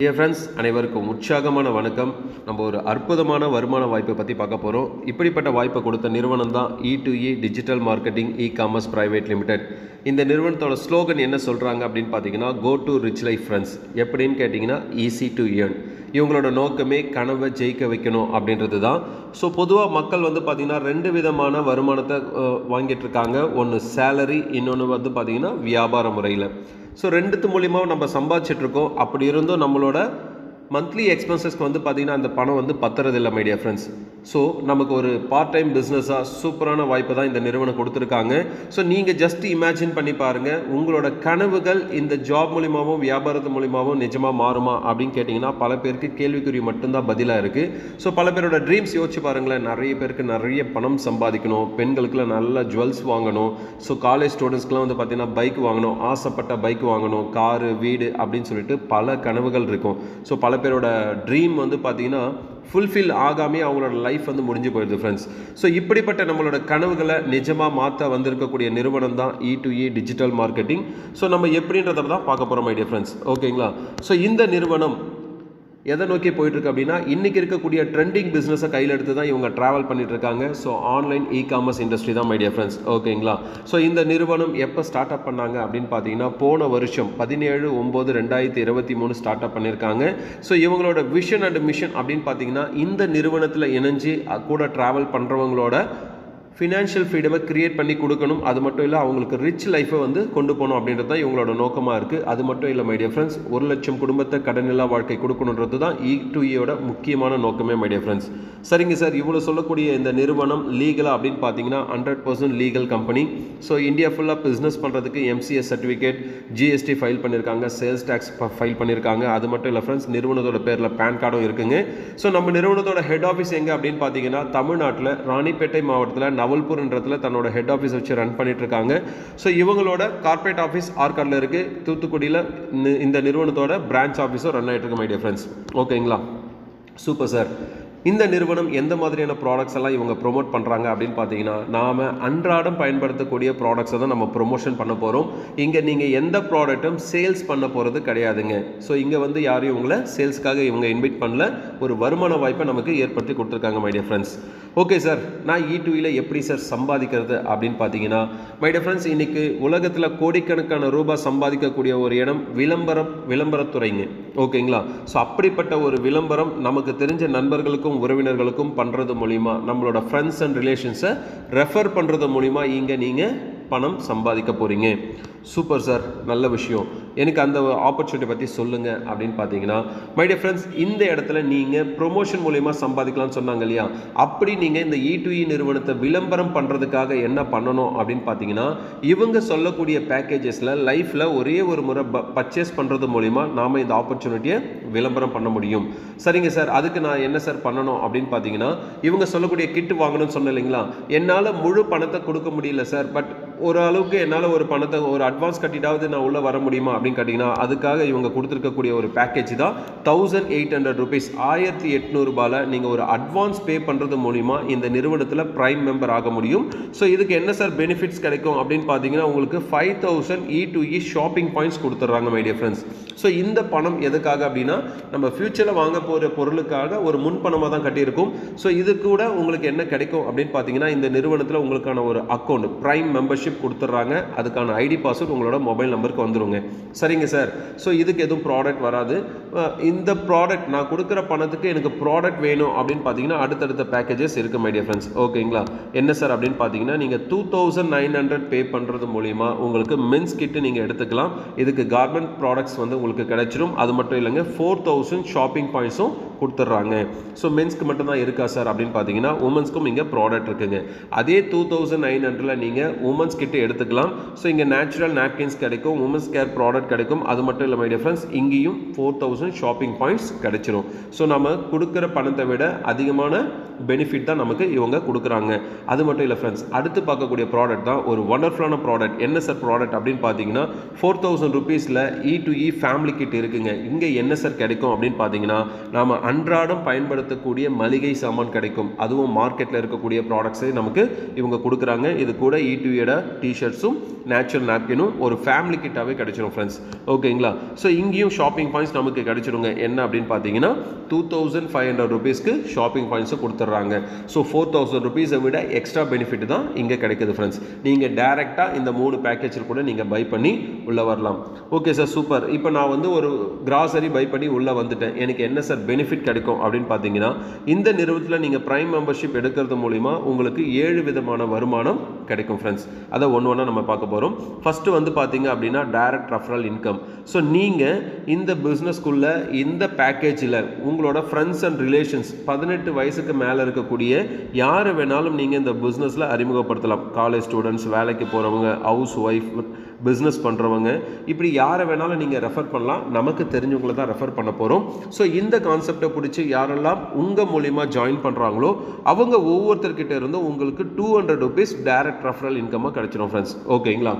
Dear friends அனைவருக்கும் உற்சாகமான வணக்கம். நம்ம ஒரு அற்புதமான வருமான வாய்ப்பை பற்றி பார்க்க போகிறோம் இப்படிப்பட்ட வாய்ப்பை கொடுத்த நிறுவனம் தான் E to E digital marketing e commerce private limited இந்த நிறுவனத்தோட ஸ்லோகன் என்ன சொல்கிறாங்க அப்படின்னு பார்த்தீங்கன்னா go to rich life friends எப்படின்னு கேட்டிங்கன்னா ஈஸி டு ஏர்ன் இவங்களோட நோக்கமே கனவை ஜெயிக்க வைக்கணும் அப்படின்றது தான். ஸோ பொதுவாக மக்கள் வந்து பார்த்திங்கன்னா ரெண்டு விதமான வருமானத்தை வாங்கிட்டு இருக்காங்க. ஒன்று சேலரி இன்னொன்று வந்து பார்த்திங்கன்னா வியாபார முறையில். ஸோ ரெண்டுத்து மூலியமாக நம்ம சம்பாதிச்சிட்டு இருக்கோம் அப்படி இருந்தும் நம்மளோட மந்த்லி எக்ஸ்பென்சஸ்க்கு வந்து பார்த்திங்கன்னா அந்த பணம் வந்து பத்துறதில்லை மைடியா ஃப்ரெண்ட்ஸ் ஸோ நமக்கு ஒரு பார்ட் டைம் பிஸ்னஸாக சூப்பரான வாய்ப்பை தான் இந்த நிறுவனம் கொடுத்துருக்காங்க. ஸோ நீங்கள் ஜஸ்ட் இமேஜின் பண்ணி பாருங்கள் உங்களோட கனவுகள் இந்த ஜாப் மூலிமாவும் வியாபாரத்து மூலிமாவும் நிஜமாக மாறுமா அப்படின்னு கேட்டிங்கன்னா பல பேருக்கு கேள்விக்குறி மட்டும்தான் பதிலாக இருக்குது ஸோ பல பேரோட ட்ரீம்ஸ் யோசிச்சு பாருங்களேன் நிறைய பேருக்கு நிறைய பணம் சம்பாதிக்கணும் பெண்களுக்குலாம் நல்ல ஜுவல்ஸ் வாங்கணும். ஸோ காலேஜ் ஸ்டூடெண்ட்ஸ்க்குலாம் வந்து பார்த்திங்கன்னா பைக் வாங்கணும் ஆசைப்பட்ட பைக் வாங்கணும் காரு வீடு அப்படின்னு சொல்லிட்டு பல கனவுகள் இருக்கும். ஸோ பல பேரோட ட்ரீம் வந்து பார்த்தீங்கன்னா ஃபுல்ஃபில் ஆகாமே அவங்களோட லைஃப் வந்து முடிஞ்சு போயிடுது ஃப்ரெண்ட்ஸ் ஸோ இப்படிப்பட்ட நம்மளோட கனவுகளை நிஜமாக மாற்ற வந்திருக்கக்கூடிய நிறுவனம் தான் E to E digital marketing so நம்ம எப்படின்றத தான் பார்க்க போகிறோம் ஐடியா ஃப்ரெண்ட்ஸ் ஓகேங்களா ஸோ இந்த நிறுவனம் எதை நோக்கி போயிட்டுருக்கு அப்படின்னா இன்றைக்கி இருக்கக்கூடிய ட்ரெண்டிங் பிஸ்னஸை கையில் எடுத்து தான் இவங்க ட்ராவல் பண்ணிட்டு இருக்காங்க so online e commerce industry தான் மைடியா ஃப்ரெண்ட்ஸ் ஓகேங்களா ஸோ இந்த நிறுவனம் எப்போ ஸ்டார்ட் அப் பண்ணாங்க அப்படின்னு பார்த்தீங்கன்னா போன வருஷம் பதினேழு ஒம்பது ரெண்டாயிரத்தி இருபத்தி மூணு ஸ்டார்ட் அப் பண்ணியிருக்காங்க ஸோ இவங்களோட விஷன் அண்ட் மிஷன் அப்படின்னு பார்த்தீங்கன்னா இந்த நிறுவனத்தில் இணைஞ்சு கூட ட்ராவல் பண்ணுறவங்களோட ஃபினான்ஷியல் ஃப்ரீடமை க்ரியேட் பண்ணி கொடுக்கணும். அது மட்டும் இல்லை அவங்களுக்கு ரிச் லைஃப்பை வந்து கொண்டு போகணும் அப்படின்றது தான் இவங்களோட நோக்கமாக இருக்குது அது மட்டும் இல்லை மைடியா ஃப்ரெண்ட்ஸ் ஒரு லட்சம் குடும்பத்தை கடனில்லா வாழ்க்கை கொடுக்கணுன்றது தான் e இ டு இயோட e முக்கியமான நோக்கமே மைடியா ஃப்ரெண்ட்ஸ் சரிங்க சார் இவ்வளோ சொல்லக்கூடிய இந்த நிறுவனம் லீகலாக அப்படின்னு பார்த்தீங்கன்னா hundred percent legal company so India ஃபுல்லாக பிஸ்னஸ் பண்ணுறதுக்கு எம்சிஎஸ் சர்டிஃபிகேட் ஜிஎஸ்டி ஃபைல் பண்ணியிருக்காங்க சேல்ஸ் டேக்ஸ் ஃபைல் பண்ணியிருக்காங்க அது மட்டும் இல்லை ஃப்ரெண்ட்ஸ் நிறுவனத்தோட பேரில் பேன் கார்டும் இருக்குங்க. ஸோ நம்ம நிறுவனத்தோட ஹெட் ஆஃபீஸ் எங்கே அப்படின்னு பார்த்தீங்கன்னா தமிழ்நாட்டில் ராணிப்பேட்டை மாவட்டத்தில் நவல்பூர்ன்றதுல தன்னோட ஹெட் ஆஃபீஸ் வச்சு ரன் பண்ணிட்டு இருக்காங்க ஸோ இவங்களோட கார்ப்பரேட் ஆஃபீஸ் ஆர்காட்டில் இருக்குது தூத்துக்குடியில் இந்த- இந்த நிறுவனத்தோட பிரான்ச் ஆஃபீஸும் ரன் ஆகிட்டு இருக்கு மைடியா ஃப்ரெண்ட்ஸ் ஓகேங்களா சூப்பர் சார் இந்த நிறுவனம் எந்த மாதிரியான ப்ராடக்ட்ஸ் எல்லாம் இவங்க ப்ரொமோட் பண்ணுறாங்க அப்படின்னு பார்த்தீங்கன்னா நாம் அன்றாடம் பயன்படுத்தக்கூடிய ப்ராடக்ட்ஸை தான் நம்ம ப்ரொமோஷன் பண்ண போகிறோம் இங்கே நீங்கள் எந்த ப்ராடக்ட்டும் சேல்ஸ் பண்ண போகிறது கிடையாதுங்க. ஸோ இங்கே வந்து யாரையும் இவங்களை சேல்ஸ்க்காக இவங்க இன்வைட் பண்ணல. ஒரு வருமான வாய்ப்பை நமக்கு ஏற்படுத்தி கொடுத்துருக்காங்க my dear friends okay sir நான் e இ டூவில் எப்படி சார் சம்பாதிக்கிறது அப்படின்னு பார்த்தீங்கன்னா மை ஃப்ரெண்ட்ஸ் இன்றைக்கி உலகத்தில் கோடிக்கணக்கான ரூபாய் சம்பாதிக்கக்கூடிய ஒரு இடம் விளம்பரம் விளம்பரத்துறைங்க. ஓகேங்களா ஸோ அப்படிப்பட்ட ஒரு விளம்பரம் நமக்கு தெரிஞ்ச நண்பர்களுக்கும் உறவினர்களுக்கும் பண்ணுறது மூலிமா நம்மளோட ஃப்ரெண்ட்ஸ் அண்ட் ரிலேஷன்ஸை ரெஃபர் பண்ணுறது மூலிமா இங்கே நீங்கள் பணம் சம்பாதிக்க போகிறீங்க சூப்பர் சார் நல்ல விஷயம். எனக்கு அந்த ஆப்பர்ச்சுனிட்டி பற்றி சொல்லுங்கள் அப்படின்னு பார்த்தீங்கன்னா மை டியர் ஃப்ரெண்ட்ஸ் இந்த இடத்துல நீங்கள் ப்ரொமோஷன் மூலயமா சம்பாதிக்கலாம்னு சொன்னாங்க இல்லையா? அப்படி நீங்கள் இந்த e இ e நிறுவனத்தை விளம்பரம் பண்ணுறதுக்காக என்ன பண்ணணும் அப்படின்னு பார்த்தீங்கன்னா இவங்க சொல்லக்கூடிய பேக்கேஜஸில் லைஃப்பில் ஒரே ஒரு முறை பர்ச்சேஸ் பண்ணுறது மூலிமா நாம் இந்த ஆப்பர்ச்சுனிட்டியை விளம்பரம் பண்ண முடியும். சரிங்க சார் அதுக்கு நான் என்ன சார் பண்ணணும் அப்படின்னு பார்த்தீங்கன்னா இவங்க சொல்லக்கூடிய கிட் வாங்கணும்னு சொன்னேன் இல்லைங்களா? என்னால் முழு பணத்தை கொடுக்க முடியல சார் பட் ஓரளவுக்கு என்னால் ஒரு பணத்தை ஒரு அட்வான்ஸ் கட்டிட்டாவது நான் உள்ளே வர முடியுமா அப்படின்னு கேட்டிங்கன்னா அதுக்காக இவங்க கொடுத்துருக்கக்கூடிய ஒரு பேக்கேஜ் தான் தௌசண்ட் எயிட் ஹண்ட்ரட் ருபீஸ் ஆயிரத்தி எட்நூறுபாவில் நீங்கள் ஒரு அட்வான்ஸ் பே பண்ணுறது மூலிமா இந்த நிறுவனத்தில் ப்ரைம் மெம்பர் ஆக முடியும். ஸோ இதுக்கு என்ன சார் பெனிஃபிட்ஸ் கிடைக்கும் அப்படின்னு பார்த்தீங்கன்னா உங்களுக்கு five thousand E to E shopping points கொடுத்துட்றாங்க மைடிய ஃப்ரெண்ட்ஸ் ஸோ இந்த பணம் எதுக்காக அப்படின்னா நம்ம ஃப்யூச்சரில் வாங்க போகிற பொருளுக்காக ஒரு முன்பணமாக தான் கட்டியிருக்கும். ஸோ இது கூட உங்களுக்கு என்ன கிடைக்கும் அப்படின்னு பார்த்தீங்கன்னா இந்த நிறுவனத்தில் உங்களுக்கான ஒரு அக்கௌண்ட் ப்ரைம் மெம்பர்ஷிப் கொடுத்துட்றாங்க அதுக்கான ஐடி பாஸ்வேர்ட் உங்களோட மொபைல் நம்பருக்கு வந்துருங்க. சரிங்க சார் ஸோ இதுக்கு எதுவும் ப்ராடக்ட் வராது. இந்த ப்ராடக்ட் நான் கொடுக்குற பணத்துக்கு எனக்கு ப்ராடக்ட் வேணும் அப்படின்னு பார்த்தீங்கன்னா அடுத்தடுத்த பேக்கேஜஸ் இருக்குது மைடிய ஃப்ரெண்ட்ஸ் ஓகேங்களா என்ன சார் அப்படின்னு பார்த்தீங்கன்னா நீங்கள் two thousand nine hundred pay பண்ணுறது மூலிமா உங்களுக்கு மென்ஸ் கிட்டு நீங்கள் எடுத்துக்கலாம். இதுக்கு கார்மெண்ட் ப்ராடக்ட்ஸ் வந்து உங்களுக்கு கிடைச்சிரும். அது மட்டும் இல்லைங்க ஃபோர் தௌசண்ட் ஷாப்பிங் பாயிண்ட்ஸும் கொடுத்துட்றாங்க ஸோ மென்ஸ்க்கு மட்டும் தான் இருக்கா சார் அப்படின்னு பார்த்தீங்கன்னா உமன்ஸ்க்கும் இங்கே ப்ராடக்ட் இருக்குங்க. அதே டூ தௌசண்ட் நைன் ஹண்ட்ரடில் நீங்கள் உமன்ஸ் கிட்ட எடுத்துக்கலாம். ஸோ இங்கே நேச்சுரல் நாப்கின்ஸ் கிடைக்கும் உமன்ஸ் கேர் ப்ராடக்ட் கிடைக்கும். அது மட்டும் இல்லை மைடிய ஃப்ரெண்ட்ஸ் இங்கேயும் ஃபோர் தௌசண்ட் ஷாப்பிங் பாயிண்ட்ஸ் கிடைச்சிரும். ஸோ நம்ம கொடுக்குற பணத்தை விட அதிகமான பெனிஃபிட் தான் நமக்கு இவங்க கொடுக்குறாங்க. அது மட்டும் இல்லை ஃப்ரெண்ட்ஸ் அடுத்து பார்க்கக்கூடிய ப்ராடக்ட் தான் ஒரு ஒண்டர்ஃபுல்லான ப்ராடக்ட் என்ன சார் ப்ராடக்ட் அப்படின்னு பார்த்தீங்கன்னா ஃபோர் தௌசண்ட் ருபீஸில் E to E family kit இருக்குங்க. இங்கே என்ன சார் கிடைக்கும் அப்படின்னு பார்த்தீங்கன்னா நாம் அன்றாடம் பயன்படுத்தக்கூடிய மளிகை சாமான் கிடைக்கும். அதுவும் மார்க்கெட்டில் இருக்கக்கூடிய ப்ராடக்ட்ஸை நமக்கு இவங்க கொடுக்குறாங்க. இது கூட E இ டுவியோட டிஷர்ட்ஸும் நேச்சுரல் நாப்கினும் ஒரு ஃபேமிலி கிட்டாகவே கிடைச்சிரும் ஃப்ரெண்ட்ஸ் ஓகேங்களா ஸோ இங்கேயும் ஷாப்பிங் பாயிண்ட்ஸ் நமக்கு கிடைச்சிருங்க. என்ன அப்படின்னு பார்த்தீங்கன்னா டூ தௌசண்ட் ஃபைவ் ஹண்ட்ரட் ருபீஸ்க்கு ஷாப்பிங் பாயிண்ட்ஸை கொடுத்துட்றாங்க ஸோ ஃபோர் தௌசண்ட் ருபீஸை விட எக்ஸ்ட்ரா பெனிஃபிட் தான் இங்கே கிடைக்குது ஃப்ரெண்ட்ஸ் நீங்கள் டேரெக்டாக இந்த மூணு பேக்கேஜில் கூட நீங்கள் பை பண்ணி உள்ளே வரலாம். ஓகே சார் சூப்பர் இப்போ நான் வந்து ஒரு கிராசரி பை பண்ணி உள்ளே வந்துட்டேன். எனக்கு என்ன சார் பெனிஃபிட் கிடைக்கும் அப்படின்னு பார்த்தீங்கன்னா இந்த நிறுவனத்தில் நீங்கள் ப்ரைம் மெம்பர்ஷிப் எடுக்கிறது மூலிமா உங்களுக்கு ஏழு விதமான வருமானம் கிடைக்கும் ஃப்ரெண்ட்ஸ் அதை ஒன்று ஒன்றா நம்ம பார்க்க போகிறோம் ஃபஸ்ட்டு வந்து பார்த்தீங்க அப்படின்னா டைரக்ட் ரெஃபரல் இன்கம் ஸோ நீங்கள் இந்த பிஸ்னஸ்க்குள்ளே இந்த பேக்கேஜில் உங்களோட ஃப்ரெண்ட்ஸ் அண்ட் ரிலேஷன்ஸ் பதினெட்டு வயசுக்கு மேலே இருக்கக்கூடிய யார் வேணாலும் நீங்கள் இந்த பிஸ்னஸில் அறிமுகப்படுத்தலாம். காலேஜ் ஸ்டூடெண்ட்ஸ் வேலைக்கு போகிறவங்க ஹவுஸ் ஒய்ஃப் பிஸ்னஸ் பண்ணுறவங்க இப்படி யாரை வேணாலும் நீங்கள் ரெஃபர் பண்ணலாம். நமக்கு தெரிஞ்சவங்கள தான் ரெஃபர் பண்ண போகிறோம் ஸோ இந்த கான்செப்டை பிடிச்சி யாரெல்லாம் உங்கள் மூலிமா ஜாயின் பண்ணுறாங்களோ அவங்க ஒவ்வொருத்தர்கிட்ட இருந்தும் உங்களுக்கு two hundred rupees direct referral இன்கமாக கிடச்சிடும் ஃப்ரெண்ட்ஸ் ஓகேங்களா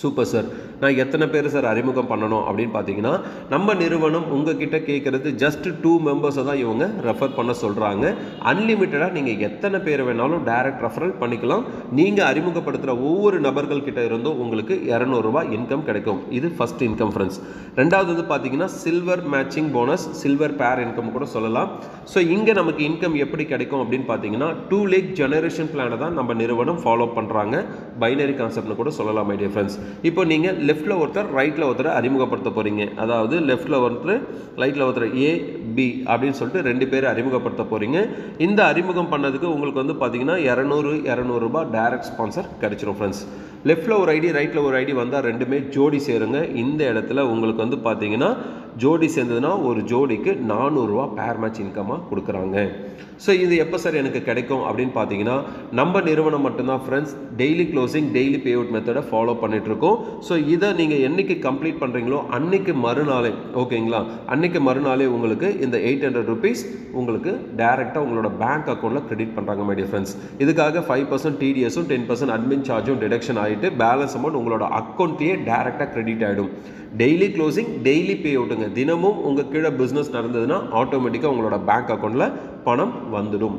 சூப்பர் சார் நான் எத்தனை பேர் சார் அறிமுகம் பண்ணணும் அப்படின்னு பார்த்தீங்கன்னா நம்ம நிறுவனம் உங்ககிட்ட கேட்குறது ஜஸ்ட் டூ மெம்பர்ஸை தான் இவங்க ரெஃபர் பண்ண சொல்கிறாங்க அன்லிமிட்டடாக நீங்கள் எத்தனை பேர் வேணாலும் டைரக்ட் ரெஃபரல் பண்ணிக்கலாம். நீங்கள் அறிமுகப்படுத்துகிற ஒவ்வொரு நபர்கள் கிட்ட இருந்தும் உங்களுக்கு இரநூறுபா இன்கம் கிடைக்கும். இது ஃபஸ்ட் இன்கம் ஃப்ரெண்ட்ஸ் ரெண்டாவது வந்து பார்த்தீங்கன்னா silver matching bonus silver pair income கூட சொல்லலாம். ஸோ இங்கே நமக்கு இன்கம் எப்படி கிடைக்கும் அப்படின்னு பார்த்தீங்கன்னா டூ லேக் ஜெனரேஷன் பிளானை தான் நம்ம நிறுவனம் ஃபாலோ பண்ணுறாங்க பைனரி கான்செப்ட்னு கூட சொல்லலாம் மை டியர் ஃப்ரெண்ட்ஸ் இப்போ நீங்கள் லெஃப்ட்டில் ஒருத்தர் ரைட்டில் ஒருத்தர் அறிமுகப்படுத்த போகிறீங்க அதாவது லெஃப்ட்டில் ஒருத்தர் ரைட்டில் ஒருத்தர் ஏ பி அப்படின்னு சொல்லிட்டு ரெண்டு பேர் அறிமுகப்படுத்த போகிறீங்க இந்த அறிமுகம் பண்ணதுக்கு உங்களுக்கு வந்து பார்த்தீங்கன்னா இரநூறு இரநூறுபா டைரக்ட் ஸ்பான்சர் கிடைச்சிரும் ஃப்ரெண்ட்ஸ் லெஃப்ட்டில் ஒரு ஐடி ரைட்டில் ஒரு ஐடி வந்தால் ரெண்டுமே ஜோடி சேருங்க. இந்த இடத்துல உங்களுக்கு வந்து பார்த்தீங்கன்னா ஜோடி சேர்ந்ததுன்னா ஒரு ஜோடிக்கு நானூறுரூவா பேர் மேட்ச் இன்கமாக கொடுக்குறாங்க. ஸோ இது எப்போ சார் எனக்கு கிடைக்கும் அப்படின்னு பார்த்தீங்கன்னா நம்ம நிறுவனம் மட்டும்தான் friends daily closing daily pay out மெத்தடை ஃபாலோ பண்ணிகிட்ருக்கோம் ஸோ இதை நீங்கள் என்னைக்கு கம்ப்ளீட் பண்ணுறீங்களோ அன்னைக்கு மறுநாளே ஓகேங்களா? அன்னைக்கு மறுநாளே உங்களுக்கு இந்த எயிட் ஹண்ட்ரட் ருபீஸ் உங்களுக்கு டேரெக்டாக உங்களோட பேங்க் அக்கௌண்ட்டில் கிரெடிட் பண்ணுறாங்க மை ஃப்ரெண்ட்ஸ் இதுக்காக ஃபைவ் பர்சன்ட் டிடிஎஸும் டென் பர்சன்ட் அட்மின் சார்ஜும் டிடக்ஷன் ஆகிட்டு பேலன்ஸ் அமௌண்ட் உங்களோட அக்கௌண்ட்லேயே டேரெக்டாக கிரெடிட் ஆகிடும் டெய்லி க்ளோசிங் டெய்லி பே அவுட்டுங்க. தினமும் உங்கள் கீழே பிஸ்னஸ் நடந்ததுன்னா ஆட்டோமேட்டிக்காக உங்களோட பேங்க் அக்கௌண்ட்டில் பணம் வந்துடும்.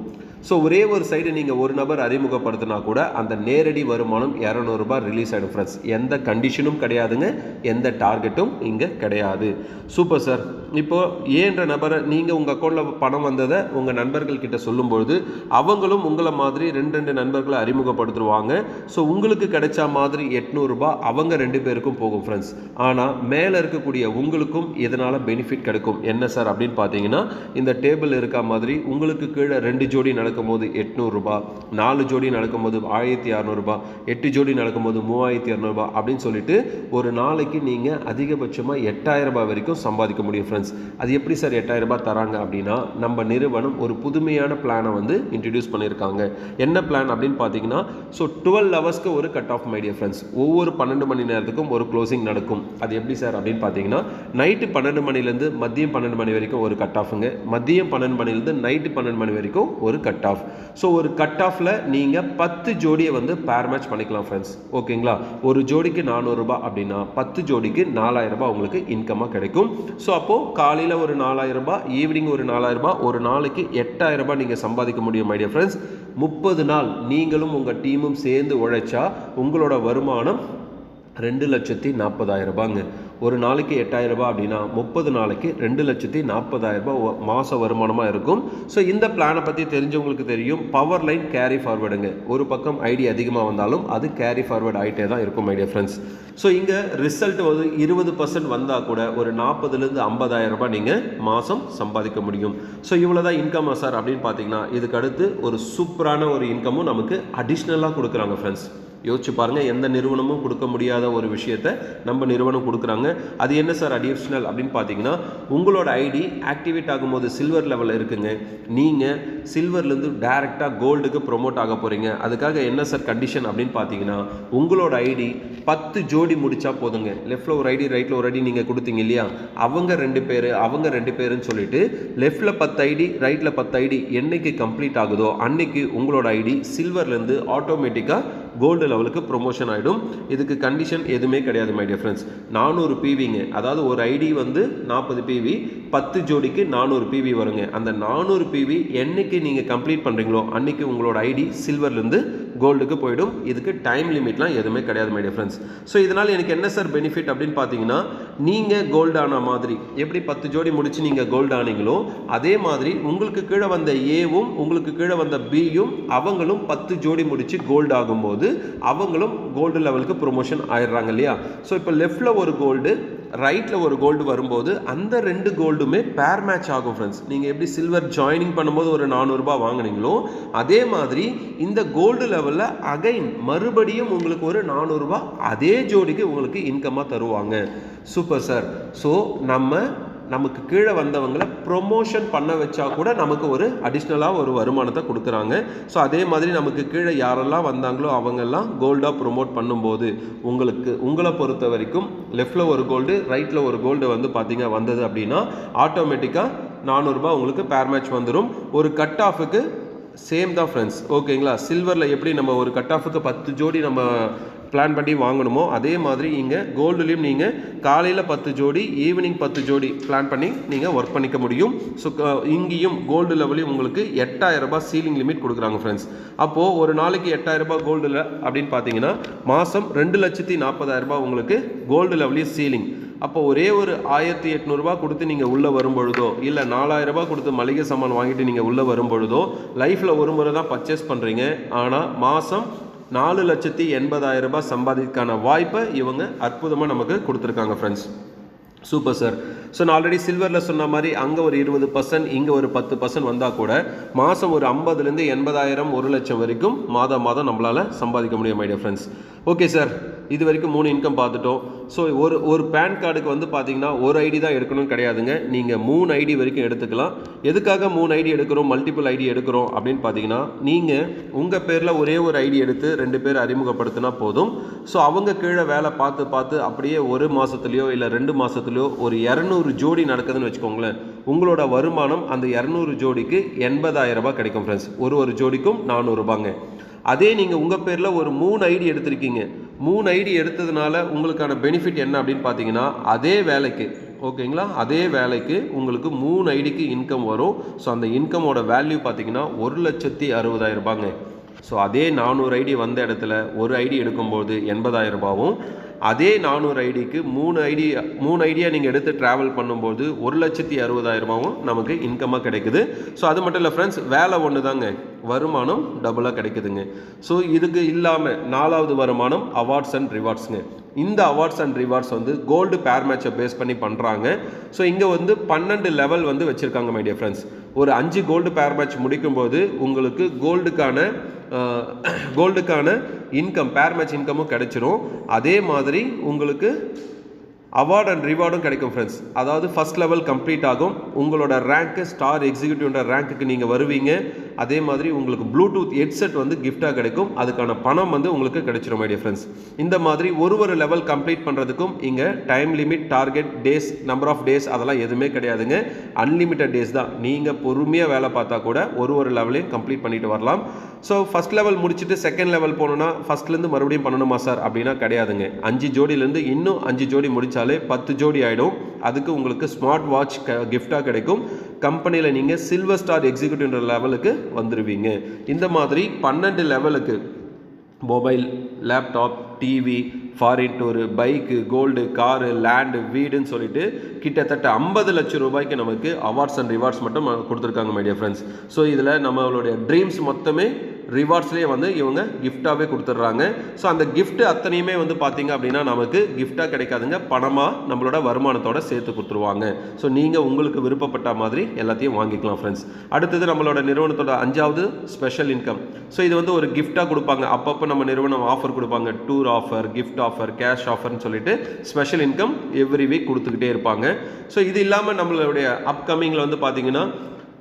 ஸோ ஒரே ஒரு சைடு நீங்கள் ஒரு நபர் அறிமுகப்படுத்தினா கூட அந்த நேரடி வருமானம் இரநூறுபா ரிலீஸ் ஆகிடும் ஃப்ரெண்ட்ஸ் எந்த கண்டிஷனும் கிடையாதுங்க. எந்த டார்கெட்டும் இங்கே கிடையாது. சூப்பர் சார் இப்போது ஏன்ற நபரை நீங்கள் உங்கள் அக்கௌண்ட்டில் பணம் வந்ததை உங்கள் நண்பர்கள் கிட்ட சொல்லும்பொழுது அவங்களும் உங்களை மாதிரி ரெண்டு ரெண்டு நண்பர்களை அறிமுகப்படுத்துருவாங்க ஸோ உங்களுக்கு கிடைச்ச மாதிரி எட்நூறுபா அவங்க ரெண்டு பேருக்கும் போகும் ஃப்ரெண்ட்ஸ் ஆனால் மேலே இருக்கக்கூடிய உங்களுக்கும் இதனால் பெனிஃபிட் கிடைக்கும்? என்ன சார் அப்படின்னு பார்த்தீங்கன்னா இந்த டேபிள் இருக்க மாதிரி உங்களுக்கு கீழே ரெண்டு ஜோடி நடக்கும். நடக்கும்போது எட்நூறுரூபா நாலு ஜோடி நடக்கும்போது ஆயிரத்தி அறநூறுபா எட்டு ஜோடி நடக்கும்போது மூவாயிரத்தி இரநூறுபா அப்படின்னு சொல்லிட்டு ஒரு நாளைக்கு நீங்கள் அதிகபட்சமாக எட்டாயிரம் ரூபாய் வரைக்கும் சம்பாதிக்க முடியும் ஃப்ரெண்ட்ஸ் அது எப்படி சார் எட்டாயிரம் ரூபாய் தராங்க அப்படின்னா நம்ம நிறுவனம் ஒரு புதுமையான பிளானை வந்து இன்ட்ரடியூஸ் பண்ணியிருக்காங்க. என்ன பிளான் அப்படின்னு பார்த்தீங்கன்னா ஸோ டுவெல் ஹவர்ஸ்க்கு ஒரு கட் ஆஃப் மைடிய ஃப்ரெண்ட்ஸ் ஒவ்வொரு பன்னெண்டு மணி நேரத்துக்கும் ஒரு க்ளோசிங் நடக்கும். அது எப்படி சார் அப்படின்னு பார்த்தீங்கன்னா நைட்டு பன்னெண்டு மணிலேருந்து மதியம் பன்னெண்டு மணி வரைக்கும் ஒரு கட் ஆஃபுங்க மதியம் பன்னெண்டு மணிலேருந்து நைட்டு பன்னெண்டு மணி வரைக்கும் ஒரு கட் கட் ஆஃப் ஸோ ஒரு கட் ஆஃபில் நீங்கள் பத்து ஜோடியை வந்து பேர் மேட்ச் பண்ணிக்கலாம் ஃப்ரெண்ட்ஸ் ஓகேங்களா ஒரு ஜோடிக்கு நானூறுரூபா அப்படின்னா பத்து ஜோடிக்கு நாலாயிரம் ரூபாய் உங்களுக்கு இன்கமாக கிடைக்கும். ஸோ அப்போது காலையில் ஒரு நாலாயிரம் ரூபாய் ஈவினிங் ஒரு நாலாயிரரூபா ஒரு நாளைக்கு எட்டாயிரம் ரூபாய் நீங்கள் சம்பாதிக்க முடியும் மைடியா ஃப்ரெண்ட்ஸ் முப்பது நாள் நீங்களும் உங்கள் டீமும் சேர்ந்து உழைச்சா உங்களோட வருமானம் ரெண்டு லட்சத்தி நாற்பதாயிரம் ரூபாங்க ஒரு நாளைக்கு எட்டாயிரம் ரூபாய் அப்படின்னா முப்பது நாளைக்கு ரெண்டு லட்சத்தி நாற்பதாயிரம் ரூபாய் வருமானமாக இருக்கும். ஸோ இந்த பிளானை பற்றி தெரிஞ்சவங்களுக்கு தெரியும். பவர் லைன் கேரி ஃபார்வர்டுங்க ஒரு பக்கம் ஐடி அதிகமாக வந்தாலும் அது கேரி ஃபார்வேர்டு ஆகிட்டே தான் இருக்கும் ஐடியா ஃப்ரெண்ட்ஸ் ஸோ இங்கே ரிசல்ட் வந்து இருபது பர்சன்ட் வந்தால் கூட ஒரு நாற்பதுலேருந்து ஐம்பதாயிரம் ரூபாய் நீங்கள் மாதம் சம்பாதிக்க முடியும். ஸோ இவ்வளோ தான் இன்கம் சார் அப்படின்னு பார்த்தீங்கன்னா இதுக்கு அடுத்து ஒரு சூப்பரான ஒரு இன்கமும் நமக்கு அடிஷ்னலாக கொடுக்குறாங்க ஃப்ரெண்ட்ஸ் யோசிச்சு பாருங்கள் எந்த நிறுவனமும் கொடுக்க முடியாத ஒரு விஷயத்த நம்ம நிறுவனம் கொடுக்குறாங்க. அது என்ன சார் அடிஷ்னல் அப்படின்னு பார்த்தீங்கன்னா உங்களோட ஐடி ஆக்டிவேட் ஆகும்போது சில்வர் லெவலில் இருக்குங்க. நீங்கள் சில்வர்லேருந்து டேரெக்டாக கோல்டுக்கு ப்ரொமோட் ஆக போகிறீங்க அதுக்காக என்ன சார் கண்டிஷன் அப்படின்னு பார்த்தீங்கன்னா உங்களோட ஐடி பத்து ஜோடி முடித்தா போதுங்க. லெஃப்ட்டில் ஒரு ஐடி ரைட்டில் ஒரு ஐடி நீங்கள் கொடுத்தீங்க இல்லையா? அவங்க ரெண்டு பேர் அவங்க ரெண்டு பேருன்னு சொல்லிட்டு லெஃப்ட்டில் பத்து ஐடி ரைட்டில் பத்து ஐடி என்னைக்கு கம்ப்ளீட் ஆகுதோ அன்னைக்கு உங்களோட ஐடி சில்வர்லேருந்து ஆட்டோமேட்டிக்காக கோல்டு லெவலுக்கு ப்ரொமோஷன் ஆகிடும் இதுக்கு கண்டிஷன் எதுவுமே கிடையாது மை டியர் ஃப்ரெண்ட்ஸ் நானூறு பிவிங்க அதாவது ஒரு ஐடி வந்து நாற்பது பிவி பத்து ஜோடிக்கு நானூறு பிவி வருங்க. அந்த நானூறு பிவி என்னைக்கு நீங்கள் கம்ப்ளீட் பண்ணுறீங்களோ அன்னைக்கு உங்களோட ஐடி சில்வர்லேருந்து கோல்டுக்கு போயிடும். இதுக்கு டைம் லிமிட்லாம் எதுவுமே கிடையாது மை டிஃப்ரென்ஸ் ஸோ இதனால் எனக்கு என்ன சார் பெனிஃபிட் அப்படின்னு பார்த்தீங்கன்னா நீங்கள் கோல்டு ஆன மாதிரி எப்படி பத்து ஜோடி முடிச்சு நீங்கள் கோல்டு ஆனீங்களோ அதே மாதிரி உங்களுக்கு கீழே வந்த ஏவும் உங்களுக்கு கீழே வந்த பியும் அவங்களும் பத்து ஜோடி முடிச்சு கோல்டு ஆகும்போது அவங்களும் கோல்டு லெவலுக்கு ப்ரொமோஷன் ஆயிடுறாங்க இல்லையா? ஸோ இப்போ லெஃப்டில் ஒரு கோல்டு ரைட்டில் ஒரு கோல்டு வரும்போது அந்த ரெண்டு கோல்டுமே பேர் மேட்ச் ஆகும் ஃப்ரெண்ட்ஸ் நீங்கள் எப்படி சில்வர் ஜாயினிங் பண்ணும்போது ஒரு நானூறுரூபா வாங்குனீங்களோ அதே மாதிரி இந்த கோல்டு லெவலில் அகைன் மறுபடியும் உங்களுக்கு ஒரு நானூறுரூபா அதே ஜோடிக்கு உங்களுக்கு இன்கமாக தருவாங்க. சூப்பர் சார் ஸோ நம்ம நமக்கு கீழே வந்தவங்களை ப்ரொமோஷன் பண்ண வச்சா கூட நமக்கு ஒரு அடிஷ்னலாக ஒரு வருமானத்தை கொடுக்குறாங்க. ஸோ அதே மாதிரி நமக்கு கீழே யாரெல்லாம் வந்தாங்களோ அவங்கெல்லாம் கோல்டாக ப்ரொமோட் பண்ணும்போது உங்களுக்கு உங்களை பொறுத்த வரைக்கும் லெஃப்டில் ஒரு கோல்டு ரைட்டில் ஒரு கோல்டு வந்து பார்த்தீங்க வந்தது அப்படின்னா ஆட்டோமேட்டிக்காக நானூறுரூபா உங்களுக்கு பேர் மேட்ச் வந்துடும் ஒரு கட் ஆஃபுக்கு சேம் தான் ஃப்ரெண்ட்ஸ் ஓகேங்களா சில்வரில் எப்படி நம்ம ஒரு கட் ஆஃபுக்கு பத்து ஜோடி நம்ம பிளான் பண்ணி வாங்கணுமோ அதே மாதிரி இங்கே கோல்டுலேயும் நீங்கள் காலையில் பத்து ஜோடி ஈவினிங் பத்து ஜோடி பிளான் பண்ணி நீங்கள் ஒர்க் பண்ணிக்க முடியும். ஸோ இங்கேயும் கோல்டு லெவலையும் உங்களுக்கு எட்டாயிரம் ரூபாய் சீலிங் லிமிட் கொடுக்குறாங்க ஃப்ரெண்ட்ஸ் அப்போது ஒரு நாளைக்கு எட்டாயிரம் ரூபாய் கோல்டில் அப்படின்னு பார்த்தீங்கன்னா மாதம் ரெண்டு லட்சத்தி நாற்பதாயிரம் ரூபாய் உங்களுக்கு கோல்டு லெவலையும் சீலிங் அப்போ ஒரே ஒரு ஆயிரத்தி எட்நூறுபா கொடுத்து நீங்கள் உள்ளே வரும்பொழுதோ இல்லை நாலாயிரம் ரூபாய் கொடுத்து மளிகை சாமான் வாங்கிட்டு நீங்கள் உள்ளே வரும்பொழுதோ லைஃப்பில் ஒரு முறை தான் பர்ச்சேஸ் பண்ணுறீங்க ஆனால் மாதம் நாலு லட்சத்தி எண்பதாயிரம் ரூபாய் சம்பாதிக்கான வாய்ப்பை இவங்க அற்புதமாக நமக்கு கொடுத்துருக்காங்க ஃப்ரெண்ட்ஸ் சூப்பர் சார் ஸோ நான் ஆல்ரெடி சில்வரில் சொன்ன மாதிரி அங்கே ஒரு இருபது பர்சன்ட் இங்கே ஒரு பத்து பர்சன்ட் வந்தால் கூட மாதம் ஒரு ஐம்பதுலேருந்து எண்பதாயிரம் ஒரு லட்சம் வரைக்கும் மாதம் மாதம் நம்மளால் சம்பாதிக்க முடியும் மைடியா ஃப்ரெண்ட்ஸ் ஓகே சார் இது வரைக்கும் மூணு இன்கம் பார்த்துட்டோம். ஸோ ஒரு ஒரு பேன் கார்டுக்கு வந்து பார்த்தீங்கன்னா ஒரு ஐடி தான் எடுக்கணும்னு கிடையாதுங்க. நீங்கள் மூணு ஐடி வரைக்கும் எடுத்துக்கலாம். எதுக்காக மூணு ஐடி எடுக்கிறோம் மல்டிபிள் ஐடி எடுக்கிறோம் அப்படின்னு பார்த்தீங்கன்னா நீங்கள் உங்கள் பேரில் ஒரே ஒரு ஐடி எடுத்து ரெண்டு பேர் அறிமுகப்படுத்தினா போதும். ஸோ அவங்க கீழே வேலை பார்த்து பார்த்து அப்படியே ஒரு மாதத்துலையோ இல்லை ரெண்டு மாதத்துலையோ ஒரு இரநூறு ஜோடி நடக்குதுன்னு வச்சுக்கோங்களேன். உங்களோட வருமானம் அந்த இரநூறு ஜோடிக்கு எண்பதாயிரம் ரூபாய் கிடைக்கும் ஃப்ரெண்ட்ஸ் ஒரு ஒரு ஜோடிக்கும் நானூறுபாங்க அதே நீங்கள் உங்கள் பேரில் ஒரு மூணு ஐடி எடுத்திருக்கீங்க. மூணு ஐடி எடுத்ததுனால உங்களுக்கான பெனிஃபிட் என்ன அப்படின்னு பார்த்தீங்கன்னா அதே வேலைக்கு ஓகேங்களா? அதே வேலைக்கு உங்களுக்கு மூணு ஐடிக்கு இன்கம் வரும். ஸோ அந்த இன்கமோட வேல்யூ பார்த்தீங்கன்னா ஒரு லட்சத்தி அறுபதாயிரம் ரூபாங்க ஸோ அதே நானூறு ஐடி வந்த இடத்துல ஒரு ஐடி எடுக்கும்போது எண்பதாயிரம் ரூபாவும் அதே நானூறு ஐடிக்கு மூணு ஐடி மூணு ஐடியா நீங்கள் எடுத்து ட்ராவல் பண்ணும்போது ஒரு லட்சத்தி அறுபதாயிரமாவும் நமக்கு இன்கமாக கிடைக்குது. ஸோ அது மட்டும் இல்லை ஃப்ரெண்ட்ஸ் வேலை ஒன்று தாங்க வருமானம் டபுளாக கிடைக்குதுங்க. ஸோ இதுக்கு இல்லாமல் நாலாவது வருமானம் அவார்ட்ஸ் அண்ட் ரிவார்ட்ஸுங்க இந்த அவார்ட்ஸ் அண்ட் ரிவார்ட்ஸ் வந்து கோல்டு பேர் மேட்சை பேஸ் பண்ணி பண்ணுறாங்க ஸோ இங்கே வந்து பன்னெண்டு லெவல் வந்து வச்சுருக்காங்க மைடியா ஃப்ரெண்ட்ஸ் ஒரு அஞ்சு கோல்டு பேர் மேட்ச் முடிக்கும்போது உங்களுக்கு கோல்டுக்கான கோல்டுக்கான இன்கம் பேர் மேட்ச் இன்கமும் கிடைச்சிரும். அதே மாதிரி உங்களுக்கு அவார்ட் அண்ட் ரிவார்டும் கிடைக்கும் ஃப்ரெண்ட்ஸ் அதாவது ஃபஸ்ட் லெவல் கம்ப்ளீட் ஆகும். உங்களோட ரேங்க்கு ஸ்டார் எக்ஸிக்யூட்டிவ்ன்ற ரேங்க்குக்கு நீங்கள் வருவீங்க. அதே மாதிரி உங்களுக்கு ப்ளூடூத் ஹெட்செட் வந்து கிஃப்டாக கிடைக்கும். அதுக்கான பணம் வந்து உங்களுக்கு கிடைச்சிரும் மைடிய ஃப்ரெண்ட்ஸ் இந்த மாதிரி ஒரு ஒரு லெவல் கம்ப்ளீட் பண்ணுறதுக்கும் இங்கே time limit target days number of days அதெல்லாம் எதுவுமே கிடையாதுங்க. அன்லிமிட்டட் டேஸ் தான். நீங்கள் பொறுமையாக வேலை பார்த்தா கூட ஒரு ஒரு லெவலையும் கம்ப்ளீட் பண்ணிட்டு வரலாம். ஸோ ஃபஸ்ட் லெவல் முடிச்சுட்டு செகண்ட் லெவல் போகணுன்னா ஃபஸ்ட்லேருந்து மறுபடியும் பண்ணணுமா சார் அப்படின்னா கிடையாதுங்க. அஞ்சு ஜோடியிலேருந்து இன்னும் அஞ்சு ஜோடி முடித்தாலே பத்து ஜோடி ஆகிடும் அதுக்கு உங்களுக்கு ஸ்மார்ட் வாட்ச் க கிஃப்டாக கிடைக்கும். கம்பெனியில் நீங்கள் சில்வர் ஸ்டார் எக்ஸிக்யூட்டிவ்ன்ற லெவலுக்கு வந்துடுவீங்க இந்த மாதிரி பன்னெண்டு லெவலுக்கு mobile laptop TV foreign tour bike gold car land வீடுன்னு சொல்லிட்டு கிட்டத்தட்ட ஐம்பது லட்சம் ரூபாய்க்கு நமக்கு அவார்ட்ஸ் அண்ட் ரிவார்ட்ஸ் மட்டும் கொடுத்துருக்காங்க மைடியா ஃப்ரெண்ட்ஸ் ஸோ இதில் நம்மளுடைய ட்ரீம்ஸ் மொத்தமே ரிவார்ட்ஸ்லேயே வந்து இவங்க கிஃப்டாகவே கொடுத்துட்றாங்க. ஸோ அந்த கிஃப்ட்டு அத்தனையுமே வந்து பார்த்தீங்க அப்படின்னா நமக்கு கிஃப்டாக கிடைக்காதுங்க. பணமாக நம்மளோட வருமானத்தோட சேர்த்து கொடுத்துருவாங்க. ஸோ நீங்கள் உங்களுக்கு விருப்பப்பட்ட மாதிரி எல்லாத்தையும் வாங்கிக்கலாம் ஃப்ரெண்ட்ஸ் அடுத்தது நம்மளோட நிறுவனத்தோட அஞ்சாவது ஸ்பெஷல் இன்கம் ஸோ இது வந்து ஒரு கிஃப்டாக கொடுப்பாங்க. அப்பப்போ நம்ம நிறுவனம் ஆஃபர் கொடுப்பாங்க. Tour offer gift offer cash ஆஃபர்னு சொல்லிட்டு ஸ்பெஷல் இன்கம் எவ்ரி வீக் கொடுத்துக்கிட்டே இருப்பாங்க. ஸோ இது இல்லாமல் நம்மளுடைய அப்கமிங்கில் வந்து பார்த்தீங்கன்னா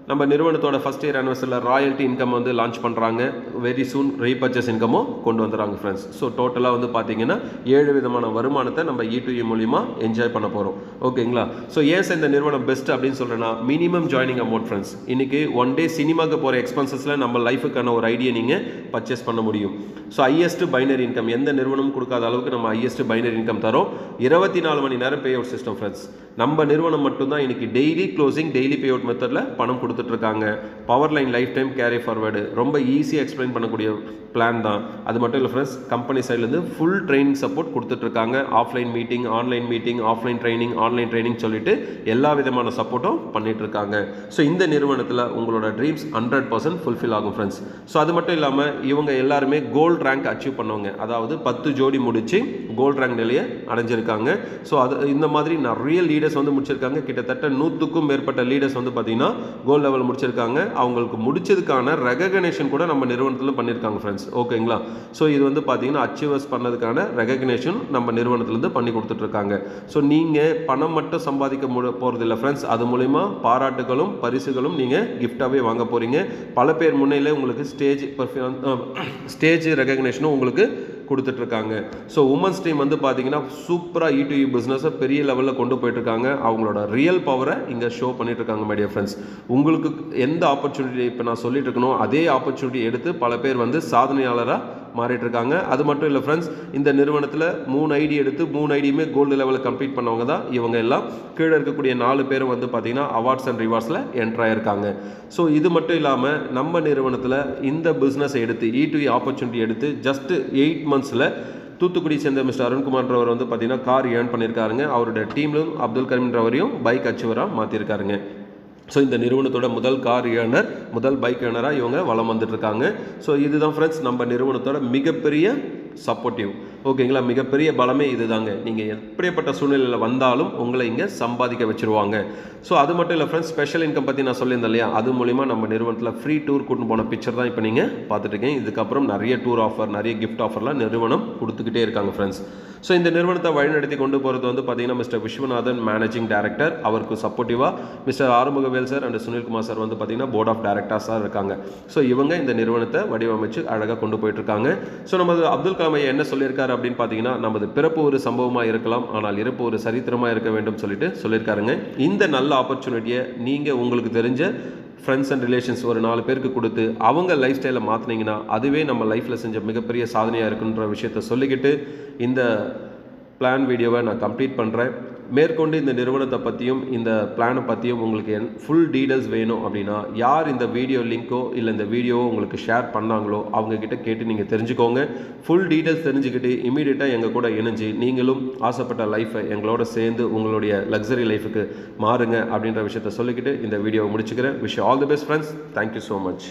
நம்ம நிறுவனத்தோட ஃபஸ்ட் இயர் அனிவர்சரியில் ராயல்ட்டி இன்கம் வந்து லான்ச் பண்ணுறாங்க வெரி சூன் ரீபர்ச்சேஸ் இன்கமும் கொண்டு வந்துடுறாங்க ஃப்ரெண்ட்ஸ் ஸோ டோட்டலாக வந்து பார்த்தீங்கன்னா ஏழு விதமான வருமானத்தை நம்ம இடியூ மூலிமா என்ஜாய் பண்ண போகிறோம் ஓகேங்களா? ஸோ ஏன் சார் இந்த நிறுவனம் பெஸ்ட் அப்படின்னு சொல்கிறேன்னா மினிமம் ஜாயினிங் அமௌண்ட் ஃப்ரெண்ட்ஸ் இன்றைக்கி ஒன் டே சினிமாக்கு போகிற எக்ஸ்பென்சஸில் நம்ம லைஃபுக்கான ஒரு ஐடியா நீங்கள் பர்ச்சேஸ் பண்ண முடியும். ஸோ ஹையஸ்ட் பைனரி இன்கம் எந்த நிறுவனமும் கொடுக்காத அளவுக்கு நம்ம ஹையஸ்ட் பைனரி இன்கம் தரோம். இருபத்தி நாலு மணி நேரம் பே அவுட் சிஸ்டம் ஃப்ரெண்ட்ஸ் நம்ம நிறுவனம் மட்டும்தான் இன்னைக்கு daily closing daily pay out மெத்தடில் பணம் கொடுத்துட்ருக்காங்க. Power line life time carry forward ரொம்ப ஈஸியாக எக்ஸ்பிளைன் பண்ணக்கூடிய பிளான் தான். அது மட்டும் இல்லை ஃப்ரெண்ட்ஸ் கம்பெனி சைட்லேருந்து ஃபுல் ட்ரைனிங் சப்போர்ட் கொடுத்துட்ருக்காங்க. Offline meeting online meeting offline training online training சொல்லிட்டு எல்லா விதமான சப்போர்ட்டும் பண்ணிட்டு இருக்காங்க ஸோ இந்த நிறுவனத்தில் உங்களோட ட்ரீம்ஸ் ஹண்ட்ரட் பர்சன்ட் ஃபுல்ஃபில் ஆகும் ஃப்ரெண்ட்ஸ் ஸோ அது மட்டும் இல்லாமல் இவங்க எல்லாருமே கோல்ட் ரேங்க் அச்சீவ் பண்ணவங்க. அதாவது பத்து ஜோடி முடிச்சு கோல்ட் ரேங்க் நிலையை அடைஞ்சிருக்காங்க. ஸோ அது இந்த மாதிரி நிறைய லீடர்ஸ் வந்து முடிச்சிருக்காங்க. கிட்டத்தட்ட நூற்றுக்கும் மேற்பட்ட லீடர்ஸ் வந்து பார்த்தீங்கன்னா கோல்ட் லெவல் முடிச்சிருக்காங்க. அவங்களுக்கு முடிச்சதுக்கான ரெகக்னேஷன் கூட நம்ம நிறுவனத்தில் பண்ணியிருக்காங்க ஃப்ரெண்ட்ஸ் ஓகேங்களா ஸோ இது வந்து பார்த்தீங்கன்னா அச்சீவர்ஸ் பண்ணதுக்கான ரெகக்னேஷன் நம்ம நிறுவனத்துலேருந்து பண்ணி கொடுத்துட்ருக்காங்க ஸோ நீங்கள் பணம் மட்டும் சம்பாதிக்க மு போகிறதில்ல ஃப்ரெண்ட்ஸ் அது மூலிமா பாராட்டுகளும் பரிசுகளும் நீங்கள் கிஃப்டாகவே வாங்க போகிறீங்க பல பேர் முன்னையில் உங்களுக்கு ஸ்டேஜ் பர்ஃபார்ம் ஸ்டேஜ் ரெகக்னேஷனும் உங்களுக்கு கொடுத்துட்ருக்காங்க. ஸோ உமன்ஸ் டீம் வந்து பார்த்தீங்கன்னா சூப்பராக இ பிஸ்னஸை பெரிய லெவலில் கொண்டு போயிட்டுருக்காங்க அவங்களோட ரியல் பவரை இங்கே ஷோ பண்ணிட்டுருக்காங்க மைடியா ஃப்ரெண்ட்ஸ் உங்களுக்கு எந்த ஆப்பர்ச்சுனிட்டி இப்போ நான் சொல்லிட்டு இருக்கணும் அதே ஆப்பர்ச்சுனிட்டி எடுத்து பல பேர் வந்து சாதனையாளராக மாறிட்டு இருக்காங்க அது மட்டும் இல்லை ஃப்ரெண்ட்ஸ் இந்த நிறுவனத்தில் மூணு ஐடி எடுத்து மூணு ஐடியுமே கோல்டு லெவலில் கம்ப்ளீட் பண்ணவங்க தான் இவங்க எல்லாம். கீழே இருக்கக்கூடிய நாலு பேரும் வந்து பார்த்திங்கன்னா அவார்ட்ஸ் அண்ட் ரிவார்ட்ஸில் என்ட்ரு ஆயிருக்காங்க. ஸோ இது மட்டும் இல்லாமல் நம்ம நிறுவனத்தில் இந்த பிஸ்னஸ் எடுத்து இ டு ஆப்பர்ச்சுனிட்டி எடுத்து ஜஸ்ட் எயிட் மந்த்ஸில் தூத்துக்குடி சேர்ந்த மிஸ்டர் அருண்குமார்ன்றவர் வந்து பார்த்தீங்கன்னா கார் ஏர்ன் பண்ணியிருக்காருங்க. அவருடைய டீம்லும் அப்துல் கரீம்ன்றவரையும் பைக் அச்சுவராக மாற்றிருக்காருங்க ஸோ இந்த நிறுவனத்தோட முதல் கார் ஏர்னர் முதல் பைக் ஏர்னராக இவங்க வளம் வந்துட்டுருக்காங்க. ஸோ இதுதான் ஃப்ரெண்ட்ஸ் நம்ம நிறுவனத்தோட மிகப்பெரிய சப்போர்ட்டிவ் ஓகேங்களா மிகப்பெரிய பலமே இதுதாங்க. நீங்கள் எப்படிப்பட்ட சூழ்நிலையில் வந்தாலும் உங்களை இங்கே சம்பாதிக்க வச்சுருவாங்க. ஸோ அது மட்டும் இல்லை ஃப்ரெண்ட்ஸ் ஸ்பெஷல் இன்கம் பற்றி நான் சொல்லியிருந்தேன் இல்லையா? அது மூலிமா நம்ம நிறுவனத்தில் ஃப்ரீ டூர் கூட்டு போன பிக்சர் தான் இப்போ நீங்கள் பார்த்துட்டு இதுக்கப்புறம் நிறைய டூர் ஆஃபர் நிறைய கிஃப்ட் ஆஃபர்லாம் நிறுவனம் கொடுத்துக்கிட்டே இருக்காங்க ஃப்ரெண்ட்ஸ் ஸோ இந்த நிறுவனத்தை வழிநடத்தி கொண்டு போகிறது வந்து பார்த்தீங்கன்னா மிஸ்டர் விஸ்வநாதன் மேனேஜிங் டைரக்டர் அவருக்கு சப்போர்ட்டிவாக mister Arumugavel sir and Sunilkumar sir வந்து பார்த்தீங்கன்னா போர்ட் ஆஃப் டைரக்டர்ஸாக இருக்காங்க. ஸோ இவங்க இந்த நிறுவனத்தை வடிவமைச்சு அழகாக கொண்டு போயிட்டுருக்காங்க ஸோ நமது அப்துல் கலாம் ஐயா என்ன சொல்லியிருக்காரு அப்படின்னு பார்த்தீங்கன்னா நமது பிறப்பு ஒரு சம்பவமாக இருக்கலாம் ஆனால் இறப்பு ஒரு சரித்திரமாக இருக்க வேண்டும் சொல்லிட்டு சொல்லியிருக்காருங்க. இந்த நல்ல ஆப்பர்ச்சுனிட்டியை நீங்கள் உங்களுக்கு தெரிஞ்ச ஃப்ரெண்ட்ஸ் அண்ட் ரிலேஷன்ஸ் ஒரு நாலு பேருக்கு கொடுத்து அவங்க லைஃப் ஸ்டைலை மாற்றினீங்கன்னா அதுவே நம்ம லைஃப்பில் செஞ்ச மிகப்பெரிய சாதனையாக இருக்குன்ற விஷயத்த சொல்லிக்கிட்டு இந்த பிளான் வீடியோவை நான் கம்ப்ளீட் பண்ணுறேன் மேற்கொண்டு இந்த நிறுவனத்தை பற்றியும் இந்த பிளானை பற்றியும் உங்களுக்கு என் ஃபுல் டீட்டெயில்ஸ் வேணும் அப்படின்னா யார் இந்த வீடியோ லிங்க்கோ இல்லை இந்த வீடியோவோ உங்களுக்கு ஷேர் பண்ணாங்களோ அவங்கக்கிட்ட கேட்டு நீங்கள் தெரிஞ்சுக்கோங்க. ஃபுல் டீட்டெயில்ஸ் தெரிஞ்சுக்கிட்டு இமீடியட்டாக எங்கள் கூட இணைஞ்சு நீங்களும் ஆசைப்பட்ட லைஃப்பை எங்களோட சேர்ந்து உங்களுடைய லக்ஸரி லைஃபுக்கு மாறுங்க அப்படின்ற விஷயத்த சொல்லிக்கிட்டு இந்த வீடியோவை முடிச்சுக்கிறேன். Wish all the best friends thank you so much